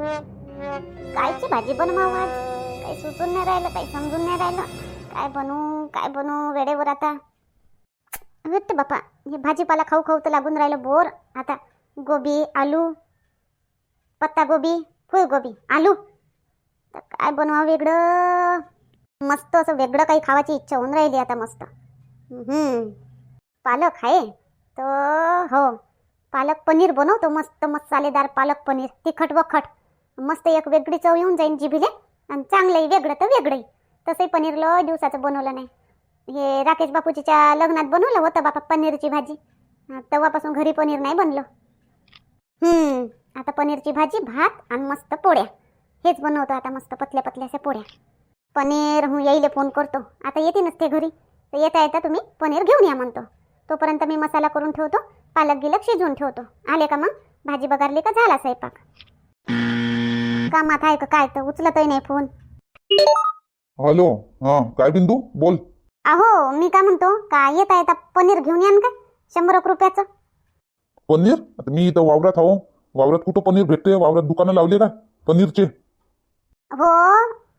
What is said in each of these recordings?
कायची भाजी बनवावं आज? काही सुचून नाही राहिलं काही समजून नाही राहिलं. काय बनवू काय बनवू वेळेवर आता? विट बापा हे भाजीपाला खाऊ खाऊ तर लागून राहिलं बोर. आता गोबी आलू पत्ता गोबी फुलगोबी आलू. तर काय बनवावं वेगळं? मस्त असं वेगळं काही खावायची इच्छा होऊन राहिली आता मस्त. हम्म. पालक आहे तर हो. पालक पनीर बनवतो मस्त मसालेदार पालक पनीर तिखट वखट. मस्त एक वेगळी चव येऊन जाईन जिभीले. आणि चांगलंही वेगळं तर वेगळंही तसंही पनीर लय दिवसाचं बनवलं नाही. हे राकेश बापूजीच्या लग्नात बनवलं होतं बापा पनीरची भाजी. तेव्हापासून घरी पनीर नाही बनलं. हम्म आता पनीरची भाजी भात आणि मस्त पोळ्या. हेच बनवतो आता मस्त पतल्या पतल्याशा पोळ्या. पनीर हं येईले फोन करतो. आता येते नसते घरी. तर येता येता तुम्ही पनीर घेऊन या म्हणतो. तोपर्यंत मी मसाला करून ठेवतो पालक गिलक शिजवून ठेवतो. आले का मग? भाजी बघारली का? झाला स्वयंपाक. कामात आहे का काय? तर उचलतही नाही फोन. हॅलो हा काय बिंदू? बोल. अहो मी काय म्हणतो? का येता येता पनीर घेऊन या ना का शंभर एक रुपयाचं. पनीर? आता मी इथं वावरात आहो. वावरात कुठं पनीर भेटते वावरात दुकानं लावले का? पनीरचे. हो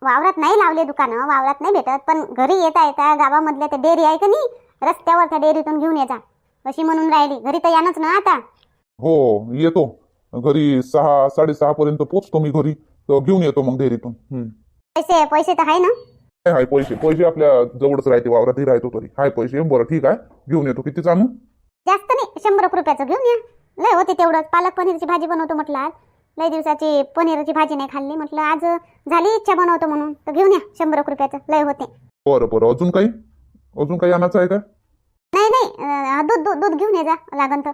वावरात नाही लावले दुकानं. वावरात नाही भेटत. पण घरी येता येता गावामधल्या त्या डेअरी आहे का नाही? रस्त्यावर त्या डेअरीतून घेऊन येता अशी म्हणून राहिली. घरी तर यानच ना आता. हो येतो. घरी सहा साडेसहा पर्यंत पोचतो मी घरी. तर घेऊन येतो मग डेअरीतून हम्म. पैसे पैसे तर आहे ना? काय हाय पैसे. पैसे आपल्या जवळच राहते वावरातही राहतो तरी. हाय पैसे. बरं ठीक आहे. घेऊन येतो. किती आणू? जास्त नाही शंभर एक रुपयाचं घेऊन या. लय होते तेवढंच. पालक पनीरची भाजी बनवतो म्हटलं आज. लय दिवसाची पनीरची भाजी नाही खाल्ली म्हटलं आज. झाली इच्छा बनवतो म्हणून. तर घेऊन या शंभर एक रुपयाचं. लय होते. बरं बरं. अजून काही? अजून काही आणायचं आहे का? नाही नाही. अं, दूध दूध दूध घेऊन ये जा लागन तर.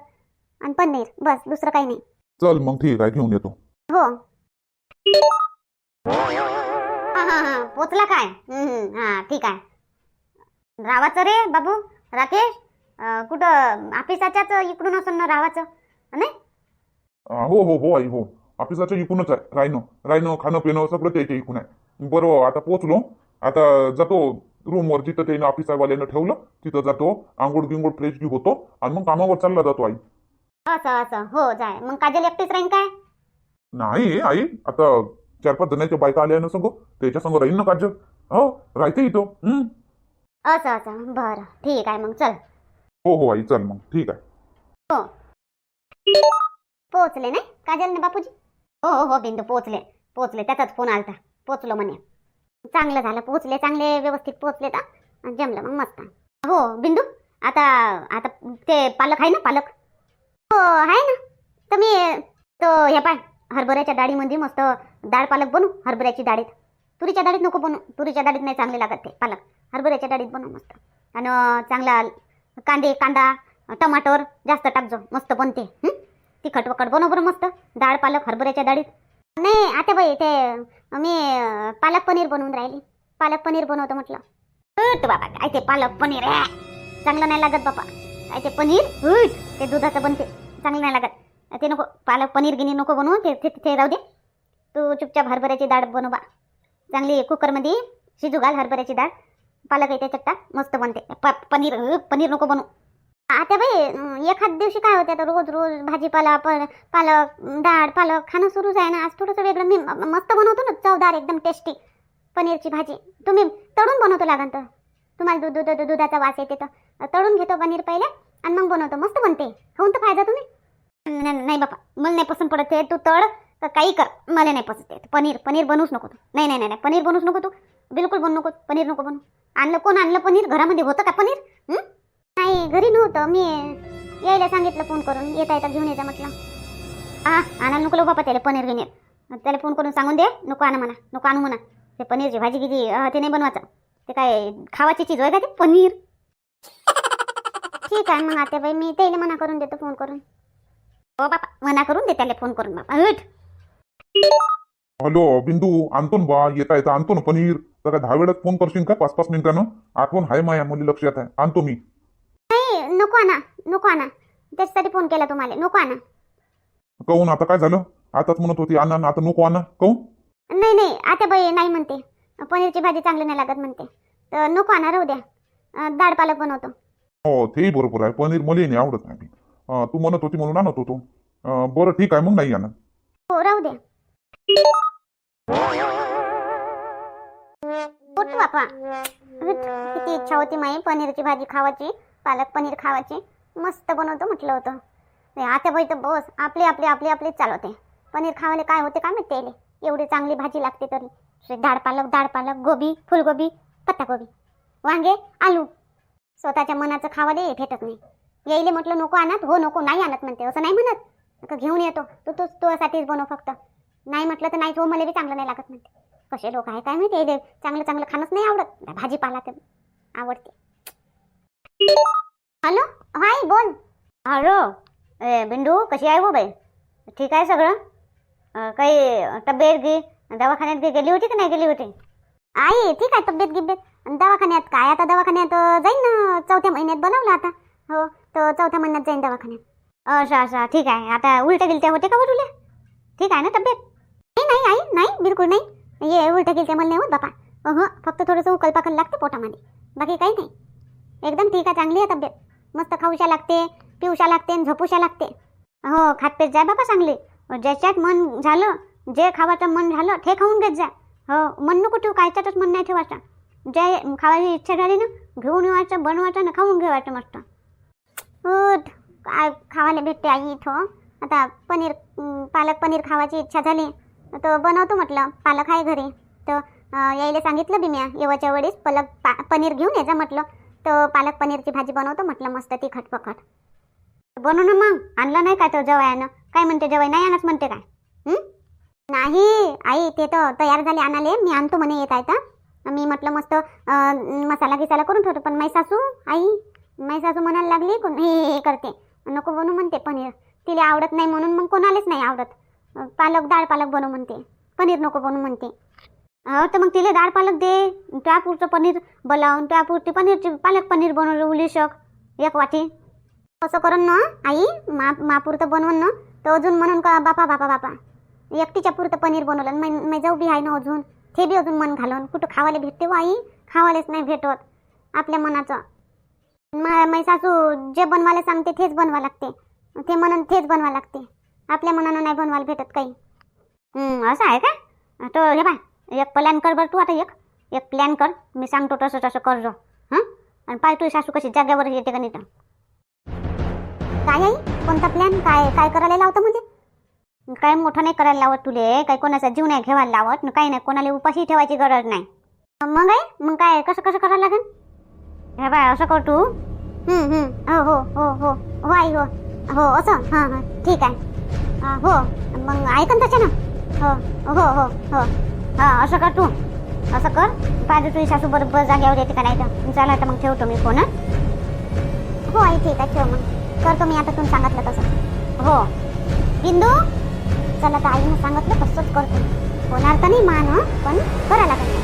आणि पनीर. बस दुसरं काही नाही. चल मग ठीक आहे. घेऊन येतो. हा. पोचला काय? हा ठीक आहे. रावाचं रे बाबू राकेश कुठं ऑफिसाच्याच इकडून असेल ना रावाचं? नाही? हा, हो हो आई हो. ऑफिसाच्या इकूनच आहे. राहणं राहणं खाणं पिणं सगळं त्याच्या इकून आहे. बरं आता पोचलो. आता जातो रूमवर. जिथं त्याने ऑफिसवाल्यानं ठेवलं तिथं जातो. आंघोळ गिंगोळ फ्रेश बी होतो. आणि मग कामावर चालला जातो आई. असं असं. हो जाय. मग काजल एकटीच राहीन काय? नाही आई आता चार पाच जणांच्या बायका आल्या ना संग त्याच्या संग राहील ना काजल? हो राहते इथं. हम्म. असं असं. बरं. ठीक आहे मग. चल. हो हो आई चल मग. ठीक आहे. हो. पोचले नाही काजल ने बापूजी? हो हो हो बिंदू पोचले पोचले त्याचाच फोन आलता. पोचलो म्हणे. चांगलं झालं. पोचले चांगले व्यवस्थित पोचले तर जमलं मग मस्त. हो बिंदू आता आता ते पालक आहे ना पालक? हो आहे ना. तर मी तो हे पाय. हरभऱ्याच्या डाळीमध्ये मस्त डाळ पालक बनू हरभऱ्याची डाळीत. तुरीच्या डाळीत नको बनू. तुरीच्या डाळीत नाही चांगले लागत ते पालक. हरभऱ्याच्या डाळीत बनू मस्त. आणि चांगला कांदे कांदा टमाटर जास्त टाकजो मस्त बनते. तिखट वखट बनव बरं मस्त. डाळ पालक हरभऱ्याच्या डाळीत. नाही आता बाई ते मी पालक पनीर बनवून राहिली. पालक पनीर बनवतो म्हटलं. हट बाबा काय ते पालक पनीर आहे चांगलं नाही लागत बाबा काय ते पनीर? हट ते दुधाचं बनते. चांगलं नाही लागत. ते नको पालक पनीर गिनी नको बनवू ते तिथे राहू दे. तू चुपचाप हरभऱ्याची डाळ बनव बा. चांगली कुकरमध्ये शिजू घाल हरभऱ्याची डाळ. पालक येते चट्टा मस्त बनते. प पनीर पनीर नको बनवू. आता बाई एखाद दिवशी काय होते आता रोज रोज भाजीपाला पण पालक डाळ पालक खाणं सुरूच आहे ना. आज थोडंसं वेगळं मी मस्त बनवतो ना चवदार एकदम टेस्टी पनीरची भाजी. तुम्ही तळून बनवतो लागन तर. तुम्हाला दूध दूध दुधाचा वास येते तर. तळून घेतो पनीर पहिले आणि मग बनवतो. मस्त बनते. होऊन तर फायदा तुम्ही. नाही नाही बापा. मला नाही पसंत पडत ते. तू तळ तर काही कर. मला नाही पसंत येत पनीर पनीर बनवूच नको तू. नाही नाही नाही नाही, पनीर बनवूच नको तू. बिलकुल बनू नको. पनीर नको बनवू. आणलं कोण आणलं पनीर? घरामध्ये होतं का पनीर? नाही घरी नव्हतं. मी यायला सांगितलं फोन करून. येता येता घेऊन येता म्हटलं. हा आणा नको बापा त्याला पनीर घेऊन येत त्याला फोन करून सांगून दे. नको आणा म्हणा. नको आणू म्हणा. ते पनीरची भाजी किती ते नाही बनवायचं. ते काय खावाची चीज होय का ते? पनीर. ठीक आहे मग आता बाई मी त्याला मना करून देतो फोन करून. हो बापा मना करून दे त्याला फोन करून बापा. उठ. हॅलो बिंदू आणतो ना बा येता येता आणतो ना पनीर. तर काय दहा वेळात फोन करशील का? पाच पाच मिनिटानं? आठवण आहे माया मुली लक्षात आहे. आणतो मी. नाही नको आणा नको आणा. त्याच्यासाठी फोन केला तुम्हाला. नको आणा. कहून आता काय झालं? आताच म्हणत होती आणा ना, आता नको आणा. कहून नाही नाही आता बाई नाही म्हणते. पनीरची भाजी चांगली नाही लागत म्हणते. तर नको आणा राहू द्या. अं, डाळ पालक बनवतो. हो तेही बरोबर आहे. पनीर मला नाही आवडत नाही तू म्हणत होती म्हणून आणत होतो. बरं ठीक आहे मग नाही आणत. हो राहू द्या उठ बापा. उठ. किती इच्छा होती माई पनीरची भाजी खावायची पालक पनीर खावायची मस्त बनवतो म्हटलं होतं. ते आता बाई तर बस आपली आपली आपली आपली चालवते. पनीर खावाले काय होते काय माहिती त्याले एवढी चांगली भाजी लागते तरी. असे डाळ पालक डाळ पालक गोबी फुलगोबी पत्तागोबी वांगे आलू. स्वतःच्या मनाचं खावाले भेटत नाही. यायले म्हटलं नको आणत. हो नको नाही आणत म्हणते. असं नाही म्हणत? घेऊन येतो. तू तू तुझ्यासाठीच बनव फक्त. नाही म्हटलं तर नाही हो मला बी चांगलं नाही लागत म्हणते. कसे लोक आहे काय माहिती? यायले चांगलं चांगलं खाणंच नाही आवडत. भाजीपाला तर आवडते. हॅलो हाय बोल. हॅलो ए बिंदू कशी आहे हो बाई ठीक आहे सगळं? काही तब्येत गी दवाखान्यात गे- गेली होती की नाही गेली होती? आई ठीक आहे तब्येत गिब्येत. दवाखान्यात काय? आता दवाखान्यात जाईन ना चौथ्या महिन्यात बनवलं आता. हो. तर चौथ्या महिन्यात जाईन दवाखान्यात. असं असं ठीक आहे. आता उलट्या गिलट्या होते का बरं ठीक आहे ना तब्येत? नाही नाही आई. नाही बिलकुल नाही. ये उलट्या गिलट्या मला नाही होत बापा. हो फक्त थोडंसं उकल पाकल लागते पोटामध्ये. बाकी काही नाही. एकदम ठीक आहे चांगली आहे तब्येत. मस्त खाऊशा लागते पिऊशा लागते आणि झोपूशा लागते. हो खातपेत जाय बाबा चांगली. ज्याच्यात मन झालं जे खावायचं मन झालं ते खाऊन घेत जा. हो मन नको ठेवू कायच्यातच मन नाही ठेवायचं. जे खावायची इच्छा झाली ना घेऊन येवायचं बनवायचं ना खाऊन घेवायचं मस्त. उठ काय खावायला भेटते आई इथं? आता पनीर पालक पनीर खावायची इच्छा झाली तर बनवतो म्हटलं पालक आहे घरी. तर यायला सांगितलं बी म्या येवाच्या वेळेस पलक पा पनीर घेऊन यायचं म्हटलं. तर पालक पनीरची भाजी बनवतो म्हटलं मस्त तिखट खटपखट बनव ना मग आणलं नाही का तो जवयानं काय म्हणते जवय नाही आणच म्हणते काय? नाही आई ते तर तयार झाले आणाले मी आणतो म्हणे येत आहे तर मी म्हटलं मस्त मसाला गिसाला करून ठेवतो पण माई सासू आई माई सासू म्हणायला लागली कोण हे हे करते. नको बनू म्हणते पनीर. तिला आवडत नाही म्हणून मग कोणालाच नाही आवडत. पालक डाळ पालक बनव म्हणते. पनीर नको बनू म्हणते. हो तर मग तिला डाळ पालक दे. त्यापुरचं पनीर बोलावून त्यापुरती पनीरची पालक पनीर बनवलं उलू शक. एक वाटी. असं करून ना आई मा मापुरतं बनवून ना तर अजून म्हणून का बापा बापा बापा. एकटीच्या पुरतं पनीर बनवलं मै मै जाऊ बी आहे ना अजून. ते बी अजून मन घालून. कुठं खावायला भेटते हो, आई? खावायलाच नाही भेटत. आपल्या मनाचं. मा सासू जे बनवायला सांगते तेच बनवा लागते. ते म्हणून तेच बनवा लागते. आपल्या मनानं नाही बनवायला भेटत काही. असं आहे का? तो हे बाय एक प्लॅन कर बरं तू आता एक. एक प्लॅन कर. मी सांगतो तसं तसं कर जो. हां? आणि पाय तू सासू कशी जाग्यावर येते का नाही तर. काय आई? कोणता प्लॅन काय काय करायला लावतं म्हणजे काय मोठं नाही करायला लावत तुले. काही कोणाचा जीव नाही घेवायला लावत. काही नाही. कोणाला उपाशी ठेवायची गरज नाही. मग आहे मग काय? कसं कसं करायला लागेल हे बाय असं कर तू? हं, हं. हो हो हो. हो हो हो. हो असं? हां हां. ठीक आहे. हो. मग ऐकन तसे ना हो हो हो हो. हां असं कर तू. असं कर. पाहिजे तुझी सासू बरोबर जाग्यावर येते का नाही तर? चला तर मग ठेवतो मी फोन हं? आई ठीक आहे. ठेव मग. करतो मी आता तुम्ही सांगितलं तसं. हो. बिंदू? चला तर आईनं सांगितलं तसंच करतो. होणार तर नाही मान पण करा लागेल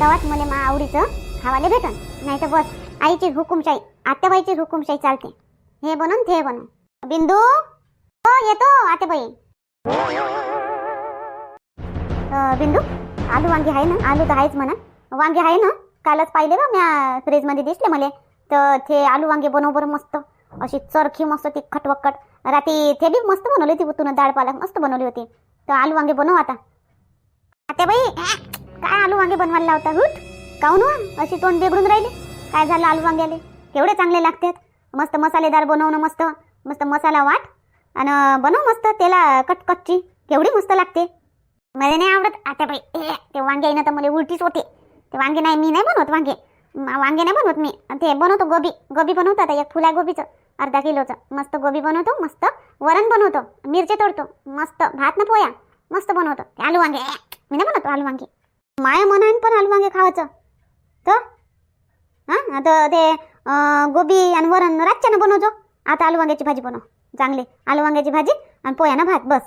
तेव्हाच मला मा आवडीचं खावायला भेटन. नाही तर बस. आईची हुकुमशाही आत्याबाईची हुकुमशाही चालते. हे बनवून ते बनव बिंदू हो येतो आत्याबाई. अं, बिंदू आलू वांगी आहे ना? आलू तर आहेच म्हणा. वांगे आहे ना? कालच पाहिले बा म्या फ्रीजमध्ये दिसले मला. तर ते आलू वांगे बनव बरं मस्त. अशी चरखी मस्त तिखट वक्कट रात्री ते बी मस्त बनवली होती तुनं डाळ पालक मस्त बनवली होती. तर आलू वांगे बनव आता. आता बाई काय आलू वांगे बनवायला लावता हुट? काऊन वा अशी तोंड बिघडून राहिली. काय झालं आलू वांग्याले? केवढे चांगले लागतात? मस्त मसालेदार बनवणं मस्त. मस्त मसाला वाट. आणि बनव मस्त त्याला कटकटची केवढी मस्त लागते. मला नाही आवडत. आता बाई ए, ते वांगे आहे ना तर मला उलटीच होते. ते वांगे नाही मी नाही बनवत वांगे. वांगे नाही बनवत मी. ते बनवतो गोबी. गोबी बनवतो आता एक फुला गोबीचं अर्धा किलोचं. मस्त गोबी बनवतो मस्त वरण बनवतो मिरची तोडतो मस्त भात ना पोया मस्त बनवतो. ते आलू वांगे. मी नाही बनवतो आलू वांगे. माया म्हणान पण आलू वांगे खावायचं. तर? हां? आता ते गोबी आणि वरण रातच्यानं बनवतो आता आलू वांग्याची भाजी बनव. चांगली. आलू वांग्याची भाजी आणि पोयानं भात बस.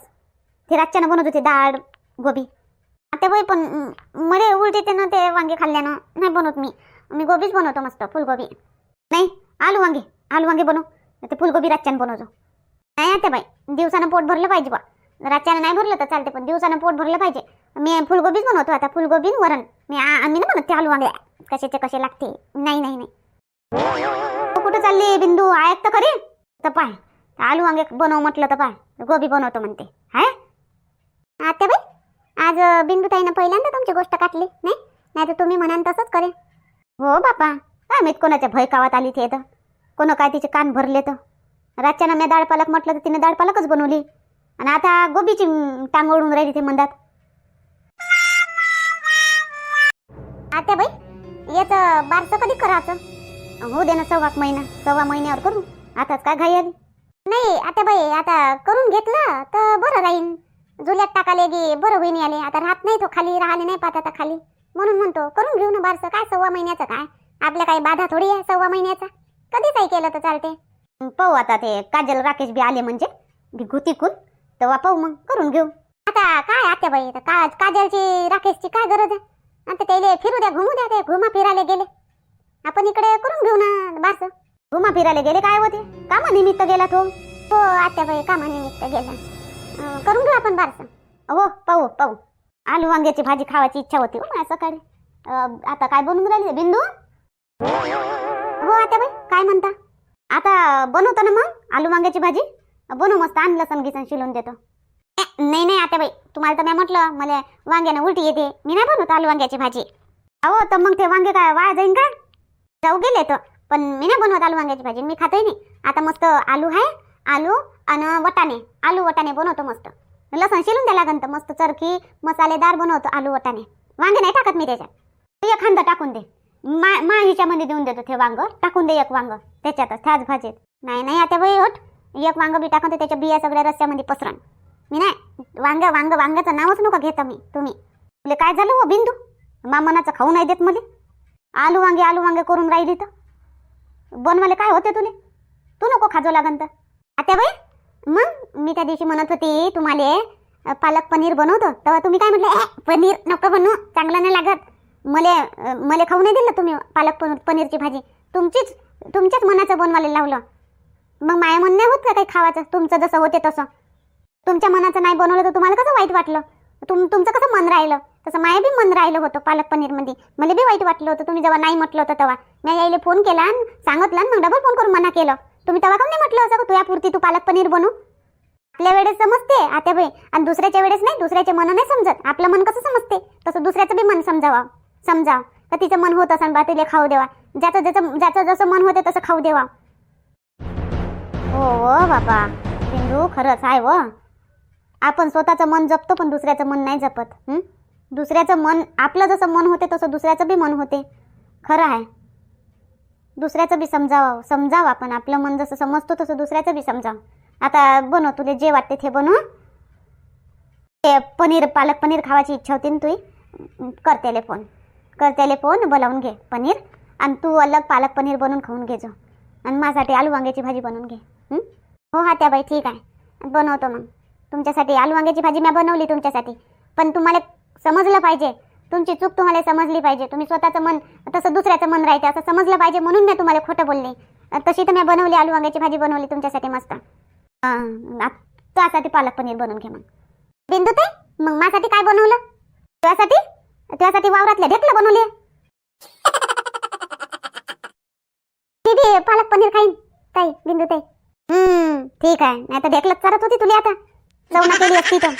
ते रातच्यानं बनवतो ते डाळ गोबी. आता बाई पण मध्ये उलटी ते ना ते वांगे खाल्ल्यानं नाही बनवत मी. मी गोबीच बनवतो मस्त फुलगोबी. नाही आलू वांगे आलू वांगे बनव. ते फुलगोबी रातच्यानं बनवतो नाही आता बाई दिवसानं पोट भरलं पाहिजे बा. रातच्यानं नाही भरलं तर चालते पण दिवसानं पोट भरलं पाहिजे. मी फुलगोबीच बनवतो आता फुलगोबी वरण. मी आम्ही ना म्हणत ते आलू वांगे कशाचे कसे लागते? नाही नाही नाही. तू कुठं चालली बिंदू? ऐक तर खरी. तर पाय. आलू वांगे बनव म्हटलं तर पाय. गोबी बनवतो म्हणते. हाय? आता बाई बिंदुताईनं पहिल्यांदा तुमची गोष्ट काटली नाही? नाही तर तुम्ही म्हणाल तसंच करे हो बापा. काय माहीत कोणाच्या भयकावात आली ते तर कोण काय तिचे कान भरले तर? रातच्यानं मी डाळ पालक म्हटलं तर तिने डाळ पालकच बनवली. आणि आता गोबीची टांग ओढून राहिली ते म्हणतात आता बाई याचं बारसं कधी करायचं? हो दे ना सव्वा एक महिना सव्वा महिन्यावर करू. आताच काय घाई आली? नाही आता बाई आता करून घेतलं तर बरं राहील जुल्यात टाकाले गे बरं होईन आले आता राहत नाही तो खाली राहिले नाही पाहत आता खाली. म्हणून म्हणतो करून घेऊ ना बारसं. काय सव्वा महिन्याचं काय? आपल्या काही बाधा थोडी आहे सव्वा महिन्याचा. कधी काही केलं तर चालते. पाहू आता ते काजल राकेश बी आले म्हणजे. भिगू तिकून तेव्हा पाहू मग करून घेऊ. आता काय आत्याबाई आता का काजलची राकेशची काय गरज आहे? आता त्याले फिरू द्या घुमू द्या ते घुमा फिरायला गेले. आपण इकडे करून घेऊ ना बारसं घुमा फिरायला गेले काय होते कामानिमित्त गेला तो? हो आत्याबाई बाई कामानिमित्त गेला. करून घेऊ आपण बारसं हो पाहू पाहू. आलू वांग्याची भाजी खावायची इच्छा होती हो माझ्या सकाळी. आता काय बनवून राहिले बिंदू हो आत्याबाई काय म्हणता? आता बनवतो ना मग आलू वांग्याची भाजी? बनव मस्त आण लसन गिसन शिलून देतो. नाही नाही आता बाई तुम्हाला तर मी म्हटलं मला वांग्यानं उलटी येते. मी नाही बनवत आलू वांग्याची भाजी. अहो तर मग ते वांगे काय वाया जाईन का? जाऊ गेले तर. पण मी नाही बनवत आलू वांग्याची भाजी मी खातही नाही. आता मस्त आलू आहे आलू आणि वटाणे आलू वटाणे बनवतो मस्त. लसण शिलून द्या लागन तर मस्त चरखी मसालेदार बनवतो आलू वटाणे. वांगे नाही टाकत मी त्याच्यात. एक खांदा टाकून दे. मा मा हिच्यामध्ये देऊन देतो ते वांग. टाकून दे एक वांग. त्याच्यातच त्याच भाजीत. नाही नाही आता बाई होत एक वांग बी टाकून त्याच्या बिया सगळ्या रस्त्यामध्ये पसरण मी नाही वांग वांग वांग्याचं नावच नका घेता मी तुम्ही. तुला काय झालं हो बिंदू? मामनाचं खाऊ नाही देत मला आलू वांगे आलू वांगे करून राहिली तर. बनवाले काय होते तुले? तू नको खाजो लागन तर. आता बाई मग मी त्या दिवशी म्हणत होती तुम्हाला पालक पनीर बनवतो. तेव्हा तुम्ही काय म्हटलं "ए, पनीर नको बनवू चांगलं नाही लागत. मले मले खाऊ नाही दिलं तुम्ही पालक पनीरची भाजी. तुमचीच तुमच्याच मनाचं बनवायला लावलं. मग माया मन नाही होत का काही खावायचं तुमचं जसं होते तसं. तुमच्या मनाचं नाही बनवलं तर तुम्हाला कसं वाईट वाटलं? तुम तुमचं कसं मन राहिलं? तसं माया बी मन राहिलं होतं पालक पनीरमध्ये. मला बी वाईट वाटलं होतं. तुम्ही जेव्हा नाही म्हटलं होतं तेव्हा. मी यायला फोन केला आणि सांगितलं मग डबल फोन करून मना केलं. तुम्ही तेव्हा का नाही म्हटलं असं का तुझ्यापुरती तू पालक पनीर बनवू आपल्या वेळेस समजते आता बाई आणि दुसऱ्याच्या वेळेस नाही दुसऱ्याचे मन नाही समजत. आपलं मन कसं समजते? तसं दुसऱ्याचं बी मन समजावा. समजाव. तर तिचं मन होत असं बा तिला खाऊ देवा. ज्याचं ज्याचं ज्याचं जसं मन होते तसं खाऊ देवा. हो हो बाबा. बिंदू खरंच आहे व हो. आपण स्वतःचं मन जपतो पण दुसऱ्याचं मन नाही जपत हं? दुसऱ्याचं मन आपलं जसं मन होते तसं दुसऱ्याचं बी मन होते. खरं आहे. दुसऱ्याचं बी समजावं समजावं आपण. आपलं मन जसं समजतो तसं दुसऱ्याचं बी समजावं. आता बनव तुला जे वाटते ते बनव. ते पनीर पालक पनीर खावायची इच्छा होती ना तुही करतेले फोन. करतेले फोन बोलावून घे पनीर. आणि तू अलग पालक पनीर बनवून खाऊन घे जो. आणि माझ्यासाठी आलू वांग्याची भाजी बनवून घे. हो? हा त्या बाई ठीक आहे. बनवतो मग. तुमच्यासाठी आलू वांग्याची भाजी मी बनवली तुमच्यासाठी. पण तुम्हाला समजलं पाहिजे. तुमची चूक तुम्हाला समजली पाहिजे. तुम्ही स्वतःचं मन तसं दुसऱ्याचं मन राहते असं समजलं पाहिजे म्हणून मी तुम्हाला खोटं बोलले. तशी तर मी बनवली आलू वांग्याची भाजी बनवली तुमच्यासाठी मस्त. त्यासाठी पालक पनीर बनवून घे मग. बिंदू ते मग माझ्यासाठी काय बनवलं? तुझ्यासाठी? तुझ्यासाठी वावरातल्या ढेकलं बनवले. दीदी पालक पनीर खाईन. ताई बिंदू ताई. हम्म ठीक आहे. नाही तर ढेकलत करत होती तुला आता. चवना केली असती तर